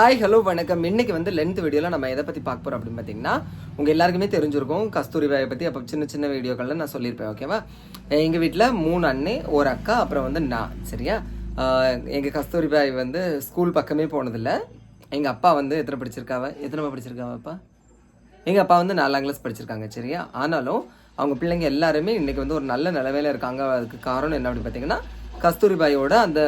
Hi hello வணக்கம். இன்னைக்கு வந்து லென்த் வீடியோவில் நம்ம எதை பற்றி பார்க்க போகிறோம் அப்படின்னு பார்த்தீங்கன்னா உங்கள் எல்லாருக்குமே தெரிஞ்சிருக்கும் கஸ்தூரிபாயை பற்றி அப்போ சின்ன சின்ன வீடியோக்களில் நான் சொல்லியிருப்பேன் ஓகேவா எங்கள் வீட்டில் மூணு அண்ணே ஒரு அக்கா அப்புறம் வந்து நான் சரியா? எங்கள் கஸ்தூரிபாய் வந்து ஸ்கூல் பக்கமே போனதில்லை. எங்கள் அப்பா வந்து எத்தனை படிச்சிருக்காவ? எத்தனை படிச்சிருக்காவ அப்பா? எங்கள் அப்பா வந்து நாலாம் கிளாஸ் படிச்சிருக்காங்க சரியா? ஆனாலும் அவங்க பிள்ளைங்க எல்லாருமே இன்னைக்கு வந்து ஒரு நல்ல நிலமையில இருக்காங்க. அதுக்கு காரணம் என்ன அப்படின்னு பார்த்தீங்கன்னா கஸ்தூரிபாயோட அந்த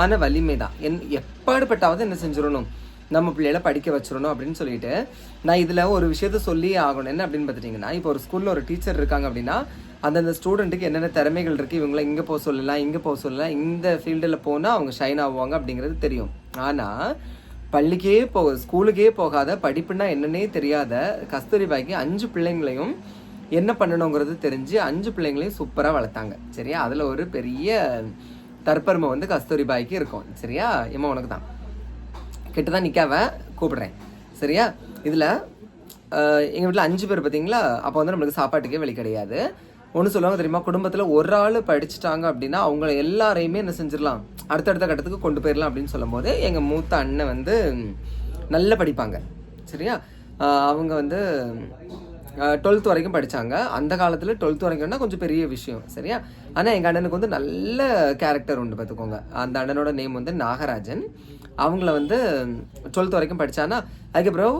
மன வலிமை தான் என் எப்பாடுபட்டாவது என்ன செஞ்சிடணும்? நம்ம பிள்ளைகளை படிக்க வச்சிடணும் அப்படின்னு சொல்லிட்டு நான் இதில் ஒரு விஷயத்த சொல்லி ஆகணும். என்ன அப்படின்னு பார்த்துட்டிங்கன்னா இப்போ ஒரு ஸ்கூலில் ஒரு டீச்சர் இருக்காங்க அப்படின்னா அந்தந்த ஸ்டூடெண்ட்டுக்கு என்னென்ன திறமைகள் இருக்குது இவங்கள இங்கே போக சொல்லலாம் இங்கே போக சொல்லலாம் இந்த ஃபீல்டில் போனால் அவங்க ஷைன் ஆகுவாங்க அப்படிங்கிறது தெரியும். ஆனால் பள்ளிக்கே போக ஸ்கூலுக்கே போகாத படிப்புனா என்னன்னே தெரியாத கஸ்தூரிபாய்க்கு அஞ்சு பிள்ளைங்களையும் என்ன பண்ணணுங்கிறது தெரிஞ்சு அஞ்சு பிள்ளைங்களையும் சூப்பராக வளர்த்தாங்க. சரியா? அதில் ஒரு பெரிய தற்பெருமை வந்து கஸ்தூரிபாய்க்கு இருக்கும். சரியா? இம்மா உனக்கு தான் கிட்ட தான் நிற்காம கூப்பிடுறேன். சரியா? இதில் எங்கள் வீட்டில் அஞ்சு பேர் பார்த்தீங்களா அப்போ வந்து நம்மளுக்கு சாப்பாட்டுக்கே வழி கிடையாது. ஒன்று சொல்லுவாங்க தெரியுமா? குடும்பத்தில் ஒரு ஆள் படிச்சுட்டாங்க அப்படின்னா அவங்கள எல்லாரையுமே என்ன செஞ்சிடலாம்? அடுத்தடுத்த கட்டத்துக்கு கொண்டு போயிடலாம் அப்படின்னு சொல்லும்போது எங்கள் மூத்த அண்ணன் வந்து நல்லா படிப்பாங்க. சரியா? அவங்க வந்து டுவெல்த் வரைக்கும் படித்தாங்க அந்த காலத்தில் டுவெல்த் வரைக்கும்னா கொஞ்சம் பெரிய விஷயம் சரியா? ஆனால் எங்கள் அண்ணனுக்கு வந்து நல்ல கேரக்டர் உண்டு பார்த்துக்கோங்க அந்த அண்ணனோட நேம் வந்து நாகராஜன். அவங்கள வந்து டுவெல்த் வரைக்கும் படித்தானா அதுக்கப்புறம்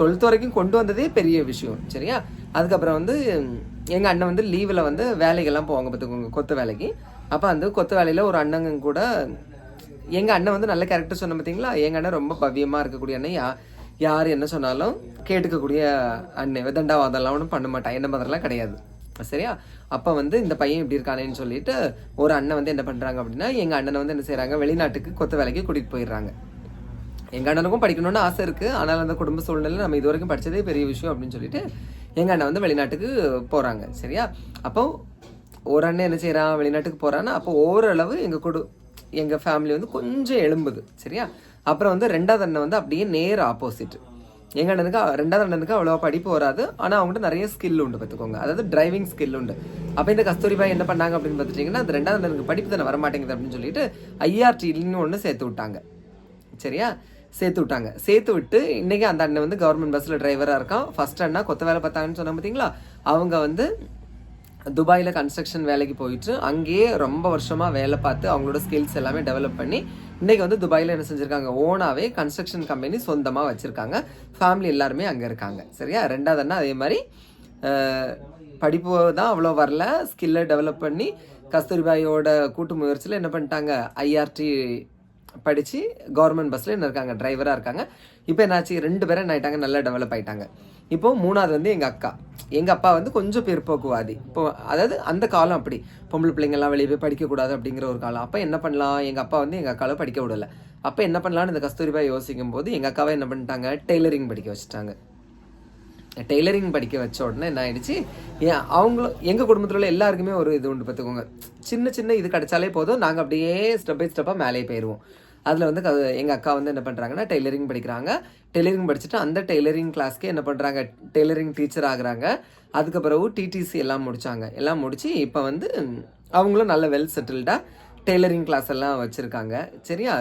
டுவெல்த் வரைக்கும் கொண்டு வந்ததே பெரிய விஷயம் சரியா? அதுக்கப்புறம் வந்து எங்கள் அண்ணன் வந்து லீவில் வந்து வேலைக்கெல்லாம் போவாங்க பார்த்துக்கோங்க கொத்து வேலைக்கு. அப்போ அந்த கொத்து வேலையில் ஒரு அண்ணங்க கூட எங்கள் அண்ணன் வந்து நல்ல கேரக்டர் சொன்ன பார்த்தீங்களா எங்கள் அண்ணன் ரொம்ப பவ்யமாக இருக்கக்கூடிய அண்ணன். யா யார் என்ன சொன்னாலும் கேட்டுக்கக்கூடிய அண்ணன் அதெல்லாம் ஒன்றும் பண்ண மாட்டான். என்ன மாதிரிலாம் கிடையாது. சரியா? அப்போ வந்து இந்த பையன் இப்படி இருக்கானேன்னு சொல்லிட்டு ஒரு அண்ணன் வந்து என்ன பண்ணுறாங்க அப்படின்னா எங்கள் அண்ணனை வந்து என்ன செய்கிறாங்க வெளிநாட்டுக்கு கொத்த வேலைக்கு கூட்டிகிட்டு போயிடுறாங்க. எங்கள் அண்ணனுக்கும் படிக்கணும்னு ஆசை இருக்குது ஆனால் அந்த குடும்ப சூழ்நிலை நம்ம இது வரைக்கும் படித்ததே பெரிய விஷயம் அப்படின்னு சொல்லிட்டு எங்கள் அண்ணன் வந்து வெளிநாட்டுக்கு போகிறாங்க சரியா? அப்போ ஒரு அண்ணன் என்ன செய்கிறான் வெளிநாட்டுக்கு போகிறான்னா அப்போ ஓரளவு எங்கள் குடு எங்கள் ஃபேமிலி வந்து கொஞ்சம் எழும்புது. சரியா? அப்புறம் வந்து ரெண்டாவது அண்ணன் வந்து அப்படியே நேர் ஆப்போசிட் எங்கள் அண்ணனுக்கு ரெண்டாவது அண்ணனுக்கு அவ்வளோவா படிப்பு வராது. ஆனால் அவங்ககிட்ட நிறைய ஸ்கில் உண்டு பார்த்துக்கோங்க. அதாவது டிரைவிங் ஸ்கில் உண்டு. அப்போ இந்த கஸ்தூரிபாய் என்ன பண்ணாங்க அப்படின்னு பார்த்துட்டிங்கன்னா அந்த ரெண்டாவது அண்ணனுக்கு படிப்பு தானே வரமாட்டேங்குது அப்படின்னு சொல்லிட்டு ஐஆர்டின்னு ஒன்று சேர்த்து விட்டாங்க. சரியா? சேர்த்து விட்டாங்க. சேர்த்து விட்டு இன்றைக்கி அந்த அண்ணன் வந்து கவர்மெண்ட் பஸ்ஸில் டிரைவராக இருக்கான். ஃபர்ஸ்ட் அண்ணா கொத்த வேலை பார்த்தாங்கன்னு சொன்னால் பார்த்தீங்களா? அவங்க வந்து துபாயில் கன்ஸ்ட்ரக்ஷன் வேலைக்கு போயிட்டு அங்கேயே ரொம்ப வருஷமாக வேலை பார்த்து அவங்களோட ஸ்கில்ஸ் எல்லாமே டெவலப் பண்ணி இன்றைக்கி வந்து துபாயில் என்ன செஞ்சுருக்காங்க? ஓனாவே கன்ஸ்ட்ரக்ஷன் கம்பெனி சொந்தமாக வச்சுருக்காங்க. ஃபேமிலி எல்லாருமே அங்கே இருக்காங்க. சரியா? ரெண்டாவது அண்ணா அதே மாதிரி படிப்பு தான் அவ்வளோ வரல. ஸ்கில்லை டெவலப் பண்ணி கஸ்தூரிபாயோட கூட்டு முயற்சியில் என்ன பண்ணிட்டாங்க? ஐஆர்டி படித்து கவர்மெண்ட் பஸ்ஸில் என்ன இருக்காங்க? டிரைவராக இருக்காங்க. இப்போ என்னாச்சு? ரெண்டு பேரும் என்ன ஆகிட்டாங்க நல்லா டெவலப் ஆகிட்டாங்க இப்போ மூணாவது வந்து எங்கள் அக்கா. எங்கள் அப்பா வந்து கொஞ்சம் பிற்போக்குவாதி இப்போ அதாவது அந்த காலம் அப்படி. பொம்பளை பிள்ளைங்கள்லாம் வெளியே போய் படிக்கக்கூடாது அப்படிங்கிற ஒரு காலம். அப்போ என்ன பண்ணலாம்? எங்கள் அப்பா வந்து எங்கள் அக்காவை படிக்க விடலை. அப்போ என்ன பண்ணலாம்னு இந்த கஸ்தூரிபாய் யோசிக்கும் போது எங்கள் அக்காவை என்ன பண்ணிட்டாங்க? டெய்லரிங் படிக்க வச்சுட்டாங்க. டெய்லரிங் படிக்க வச்ச உடனே என்ன ஆயிடுச்சு? ஏன் அவங்களும் எங்கள் குடும்பத்தில் உள்ள எல்லாருக்குமே ஒரு இது உண்டு பார்த்துக்கோங்க சின்ன சின்ன இது கிடைச்சாலே போதும். நாங்கள் அப்படியே ஸ்டெப் பை ஸ்டெப்பாக மேலே போயிடுவோம் அதில் வந்து எங்கள் அக்கா வந்து என்ன பண்ணுறாங்கன்னா டெய்லரிங் படிக்கிறாங்க. டெய்லரிங் படிச்சுட்டு அந்த டெய்லரிங் கிளாஸ்க்கு என்ன பண்ணுறாங்க டெய்லரிங் டீச்சர் ஆகுறாங்க. அதுக்கு பிறகு டிடிசி எல்லாம் முடித்தாங்க எல்லாம் முடித்து இப்போ வந்து அவங்களும் நல்ல வெல் செட்டில்டாக டெய்லரிங் கிளாஸ் எல்லாம் வச்சுருக்காங்க. சரியா?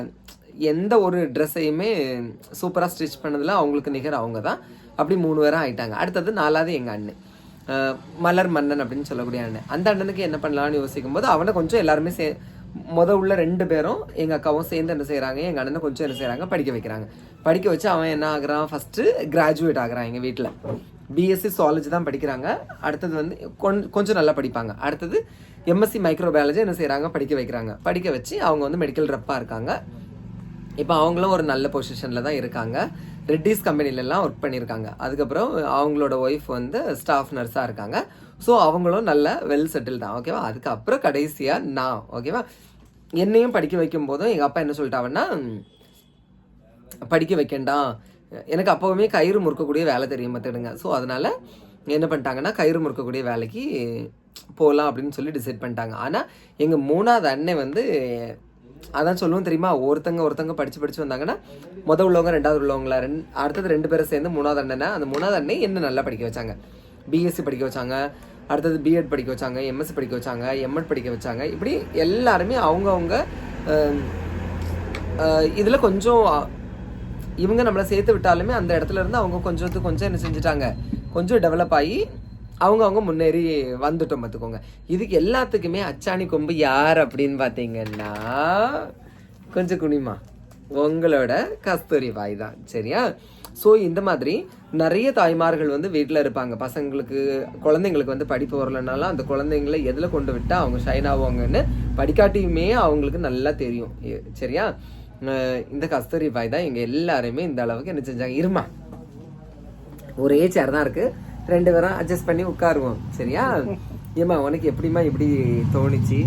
எந்த ஒரு ட்ரெஸ்ஸையுமே சூப்பராக ஸ்டிச் பண்ணதில் அவங்களுக்கு நிகர் அவங்க தான் அப்படி மூணு பேரும் ஆகிட்டாங்க அடுத்தது நாலாவது எங்கள் அண்ணன். மலர் மன்னன் அப்படின்னு சொல்லக்கூடிய அண்ணன். அந்த அண்ணனுக்கு என்ன பண்ணலான்னு யோசிக்கும் போது அவனை கொஞ்சம் எல்லாருமே சே முத உள்ள ரெண்டு பேரும் எங்கள் அக்காவும் சேர்ந்து என்ன செய்கிறாங்க எங்கள் அண்ணனை கொஞ்சம் என்ன செய்கிறாங்க படிக்க வைக்கிறாங்க. படிக்க வச்சு அவன் என்ன ஆகுறான்? ஃபஸ்ட்டு கிராஜுவேட் ஆகுறான் எங்கள் வீட்டில் பிஎஸ்சி சுவாலஜி தான் படிக்கிறாங்க. அடுத்தது வந்து கொஞ் கொஞ்சம் நல்லா படிப்பாங்க. அடுத்தது எம்எஸ்சி மைக்ரோபயாலஜி என்ன செய்கிறாங்க படிக்க வைக்கிறாங்க. படிக்க வச்சு அவங்க வந்து மெடிக்கல் ரெப்பாக இருக்காங்க. இப்போ அவங்களும் ஒரு நல்ல பொசிஷனில் தான் இருக்காங்க. ரெட்டிஸ் கம்பெனிலலாம் ஒர்க் பண்ணியிருக்காங்க அதுக்கப்புறம் அவங்களோட ஒய்ஃப் வந்து ஸ்டாஃப் நர்ஸாக இருக்காங்க. ஸோ அவங்களும் நல்ல வெல் செட்டில் தான். ஓகேவா அதுக்கப்புறம் கடைசியாக நான். ஓகேவா என்னையும் படிக்க வைக்கும் போதும் எங்கள் அப்பா என்ன சொல்லிட்டாங்கன்னா படிக்க வைக்கண்டாம். எனக்கு அப்போவுமே கயிறு முறுக்கக்கூடிய வேலை தெரியும் பார்த்துடுங்க ஸோ அதனால் என்ன பண்ணிட்டாங்கன்னா கயிறு முறுக்கக்கூடிய வேலைக்கு போகலாம் அப்படின்னு சொல்லி டிசைட் பண்ணிட்டாங்க. ஆனால் எங்கள் மூணாவது அண்ணன் வந்து அதான் சொல்லுவோம் தெரியுமா? ஒருத்தங்க ஒருத்தங்க படித்து படித்து வந்தாங்கன்னா முதல் உள்ளவங்க ரெண்டாவது உள்ளவங்களா ரெண்டு அடுத்தது ரெண்டு பேரும் சேர்ந்து மூணாவது அண்ணனை அந்த மூணாவது அண்ணன் என்ன நல்லா படிக்க வச்சாங்க. பிஎஸ்சி படிக்க வச்சாங்க அடுத்தது பிஎட் படிக்க வச்சாங்க எம்எஸ்சி படிக்க வச்சாங்க எம்எட் படிக்க வச்சாங்க. இப்படி எல்லாருமே அவங்கவுங்க இதில் கொஞ்சம் இவங்க நம்மளை சேர்த்து விட்டாலுமே அந்த இடத்துல இருந்து அவங்க கொஞ்சத்துக்கு கொஞ்சம் என்ன செஞ்சுட்டாங்க கொஞ்சம் டெவலப் ஆகி அவங்க அவங்க முன்னேறி வந்துட்டோம் பார்த்துக்கோங்க இதுக்கு எல்லாத்துக்குமே அச்சாணி கொம்பு யார் அப்படின்னு பார்த்தீங்கன்னா கொஞ்சம் குனிமா. உங்களோட கஸ்தூரி வாய் தான். சரியா? ஸோ இந்த மாதிரி நிறைய தாய்மார்கள் வந்து வீட்டில் இருப்பாங்க. பசங்களுக்கு குழந்தைங்களுக்கு வந்து படிப்பு வரலனாலும் அந்த குழந்தைங்களை எதில் கொண்டு விட்டால் அவங்க ஷைன் ஆவாங்கன்னு படிக்காட்டியுமே அவங்களுக்கு நல்லா தெரியும். சரியா? இந்த கஸ்தூரி பாய் தான் எங்கள் எல்லாருமே இந்த அளவுக்கு என்ன செஞ்சாங்க. இருமா. ஒரே சேர் தான் இருக்குது ரெண்டு பேரும் அட்ஜஸ்ட் பண்ணி உட்காருவோம். சரியா? ஏமா உனக்கு எப்படிம்மா இப்படி தோணுச்சு?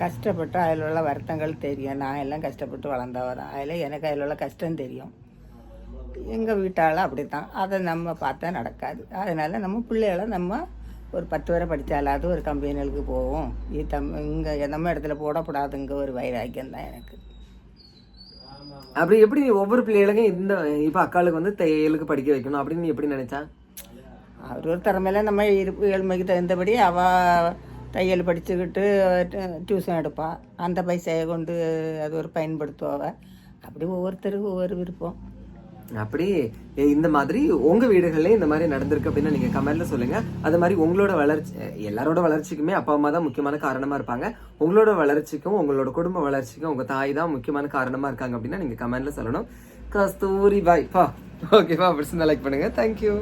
கஷ்டப்பட்டு அதில் உள்ள வருத்தங்கள் தெரியும். நான் எல்லாம் கஷ்டப்பட்டு வளர்ந்தவர். அதில் எனக்கு அதில் உள்ள கஷ்டம் தெரியும். எங்கள் வீட்டால் அப்படி தான் அதை நம்ம பார்த்தா நடக்காது. அதனால் நம்ம பிள்ளைகளை நம்ம ஒரு பத்து வரை படித்தாலாவது ஒரு கம்பெனிகளுக்கு போவோம். இது தம் இங்கே நம்ம இடத்துல போடக்கூடாதுங்க ஒரு வைராக்கியம் தான் எனக்கு. அப்படி எப்படி நீ ஒவ்வொரு பிள்ளைகளுக்கும் இந்த இப்போ அக்காளுக்கு வந்து தையலுக்கு படிக்க வைக்கணும் அப்படின்னு நீ எப்படி நினைச்சா? அவர் ஒரு திறமையில நம்ம இருப்பு ஏழ்மைக்கு தகுந்தபடி அவள் தையல் படிச்சுக்கிட்டு டியூஷன் எடுப்பாள் அந்த பைசையை கொண்டு அது ஒரு பயன்படுத்துவாவ அப்படி ஒவ்வொருத்தருக்கும் ஒவ்வொரு விருப்பம். அப்படி இந்த மாதிரி உங்க வீடுகளிலே இந்த மாதிரி நடந்திருக்கு அப்படின்னு நீங்க கமெண்ட்ல சொல்லுங்க. அது மாதிரி உங்களோட வளர்ச்சி எல்லாரோட வளர்ச்சிக்குமே அப்பா அம்மா தான் முக்கியமான காரணமா இருப்பாங்க. உங்களோட வளர்ச்சிக்கும் உங்களோட குடும்ப வளர்ச்சிக்கும் உங்க தாய் தான் முக்கியமான காரணமா இருக்காங்க அப்படின்னா நீங்க கமெண்ட்ல சொல்லணும். கஸ்தூரி பாய் பா ஓகேவா அப்படி லைக் பண்ணுங்க தேங்க்யூ